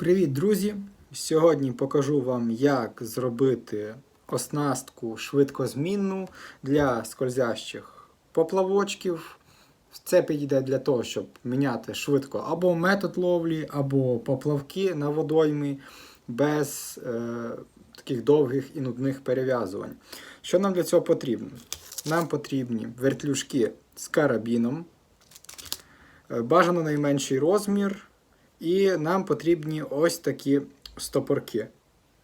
Привіт, друзі! Сьогодні покажу вам, як зробити оснастку швидкозмінну для скользящих поплавочків. Це підійде для того, щоб міняти швидко або метод ловлі, або поплавки на водоймі без е, таких довгих і нудних перев'язувань. Що нам для цього потрібно? Нам потрібні вертлюжки з карабіном, е, бажано найменший розмір. І нам потрібні ось такі стопорки.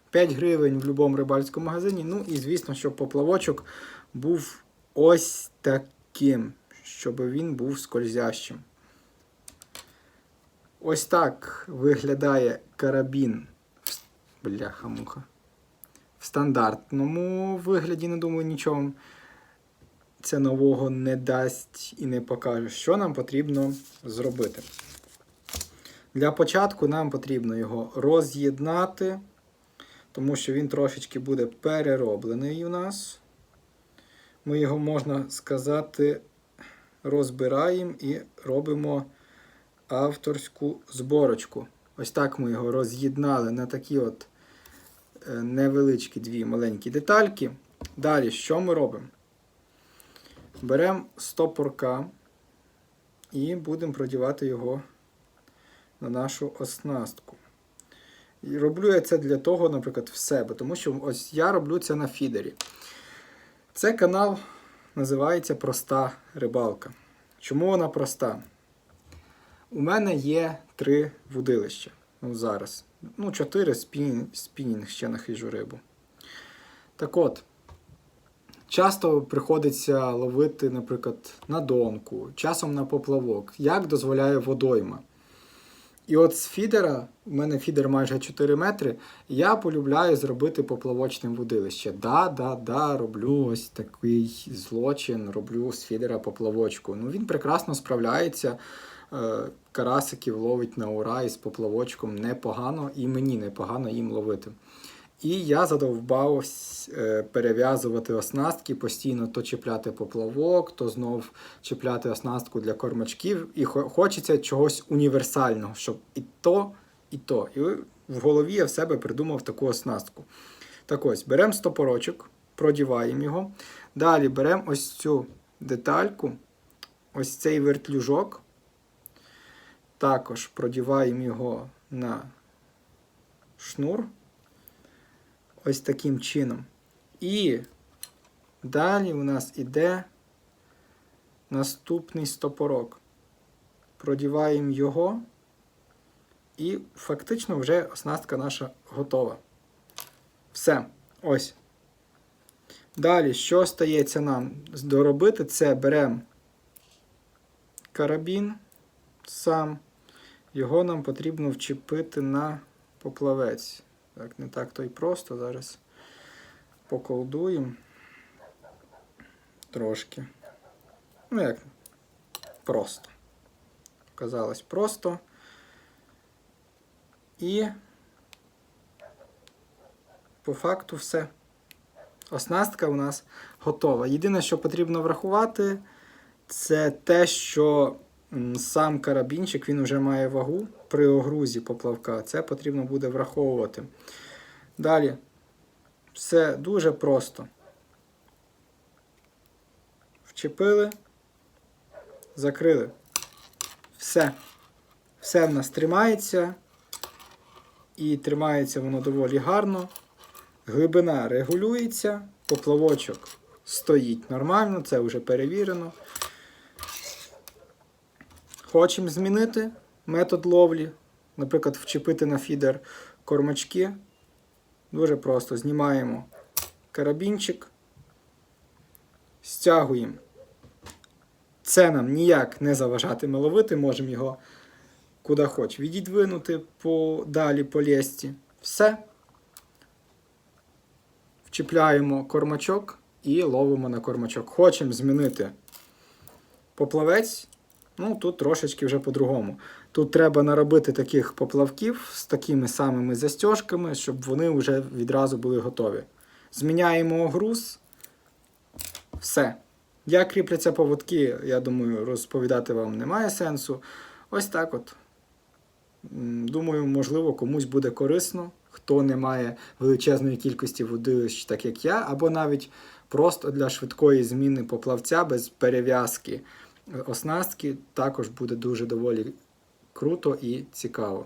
5 гривень в будь-якому рибальському магазині. Ну і звісно, щоб поплавочок був ось таким, щоб він був скользящим. Ось так виглядає карабін. Бляха-муха. В стандартному вигляді, не думаю, нічого це нового не дасть і не покаже. Що нам потрібно зробити? Для початку нам потрібно його роз'єднати, тому що він трошечки буде перероблений у нас. Ми його, можна сказати, розбираємо і робимо авторську зборочку. Ось так ми його роз'єднали на такі от е, невеличкі дві маленькі детальки. Далі, що ми робимо? Беремо стопорка і будемо продівати його на нашу оснастку. І роблю я це для того, наприклад, в себе, тому що ось я роблю це на фідері. Це канал називається Проста рибалка. Чому вона проста? У мене є три вудилища. Ну, зараз. Ну, чотири спінінг, спінінг ще на хижу рибу. Так от, часто приходиться ловити, наприклад, на донку, часом на поплавок, як дозволяє водойма. І от з фідера, у мене фідер майже 4 метри, я полюбляю зробити поплавочне вудилище. Да, да, да, роблю ось такий злочин, роблю з фідера поплавочку. Ну він прекрасно справляється. Е, Карасиків ловить на ура із поплавочком непогано, і мені непогано їм ловити. І я задовбався е, перев'язувати оснастки, постійно то чіпляти поплавок, то знов чіпляти оснастку для кормачків. І хочеться чогось універсального, щоб і то, і то. І в голові я в себе придумав таку оснастку. Так ось, беремо стопорочок, продіваємо його. Далі беремо ось цю детальку, ось цей вертлюжок. Також продіваємо його на шнур ось таким чином. І далі у нас іде наступний стопорок. Продіваємо його, і фактично вже оснастка наша готова. Все. Ось. Далі, що стається нам доробити, це беремо карабін сам, його нам потрібно вчепити на поплавець. Так, не так то й просто. Зараз поколдуємо трошки. Ну, як просто. Казалось просто. І по факту все. Оснастка у нас готова. Єдине, що потрібно врахувати, це те, що сам карабінчик він вже має вагу при огрузі поплавка. Це потрібно буде враховувати. Далі, все дуже просто. Вчепили, закрили. Все. Все в нас тримається. І тримається воно доволі гарно. Глибина регулюється, поплавочок стоїть нормально, це вже перевірено. Хочемо змінити метод ловлі, наприклад, вчепити на фідер кормачки. Дуже просто знімаємо карабінчик, стягуємо. Це нам ніяк не заважатиме ловити, можемо його куди хоч відідвинути по, далі по лєсті. Все. Вчіпляємо кормачок і ловимо на кормачок. Хочемо змінити поплавець. Ну, тут трошечки вже по-другому. Тут треба наробити таких поплавків з такими самими застіжками, щоб вони вже відразу були готові. Зміняємо груз. Все. Як кріпляться поводки, я думаю, розповідати вам немає сенсу. Ось так от. Думаю, можливо, комусь буде корисно, хто не має величезної кількості водилищ, так як я, або навіть просто для швидкої зміни поплавця без перев'язки оснастки також буде дуже доволі круто і цікаво.